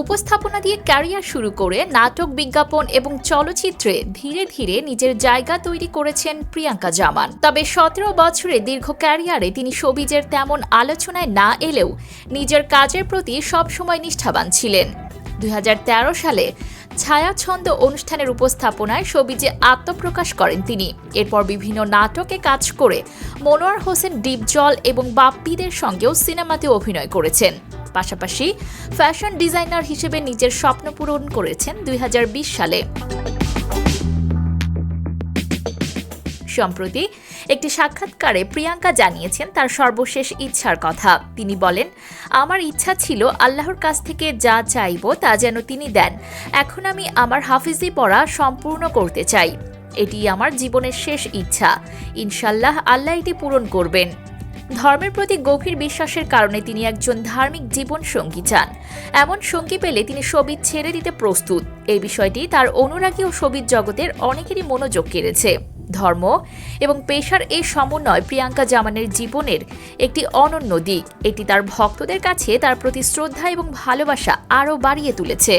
উপস্থাপনা দিয়ে ক্যারিয়ার শুরু করে নাটক বিজ্ঞাপন এবং চলচ্চিত্রে ধীরে ধীরে নিজের জায়গা তৈরি করেছেন প্রিয়াঙ্কা জামান। তবে সতেরো বছরে দীর্ঘ ক্যারিয়ারে তিনি শোবিজের তেমন আলোচনায় না এলেও নিজের কাজের প্রতি সবসময় নিষ্ঠাবান ছিলেন। দু হাজার তেরো সালে ছায়াছন্দ অনুষ্ঠানের উপস্থাপনায় সবিজে আত্মপ্রকাশ করেন তিনি। এরপর বিভিন্ন নাটকে কাজ করে মনোয়ার হোসেন ডিপজল এবং বাপ্পিদের সঙ্গেও সিনেমাতে অভিনয় করেছেন। পাশাপাশি ফ্যাশন ডিজাইনার হিসেবে নিজের স্বপ্ন পূরণ করেছেন দুই সালে। সম্প্রতি একটি সাক্ষাৎকারে প্রিয়াঙ্কা জানিয়েছেন তার সর্বশেষ ইচ্ছার কথা। তিনি বলেন, আমার ইচ্ছা ছিল আল্লাহর কাছ থেকে যা চাইব তা যেন তিনি দেন। এখন আমি আমার হাফিজি পড়া সম্পূর্ণ করতে চাই। এটি আমার জীবনের শেষ ইচ্ছা। ইনশাল্লাহ আল্লাহ এটি পূরণ করবেন। ধর্মের প্রতি গভীর বিশ্বাসের কারণে তিনি একজন ধার্মিক জীবন সঙ্গী চান। এমন সঙ্গী পেলে তিনি সবিত ছেড়ে দিতে প্রস্তুত। এই বিষয়টি তার অনুরাগী ও সবিত জগতের অনেকেরই মনোযোগ কেড়েছে। ধর্ম এবং পেশার এই সমন্বয় প্রিয়াঙ্কা জামানের জীবনের একটি অনন্য দিক। এটি তার ভক্তদের কাছে তার প্রতি শ্রদ্ধা এবং ভালোবাসা আরও বাড়িয়ে তুলেছে।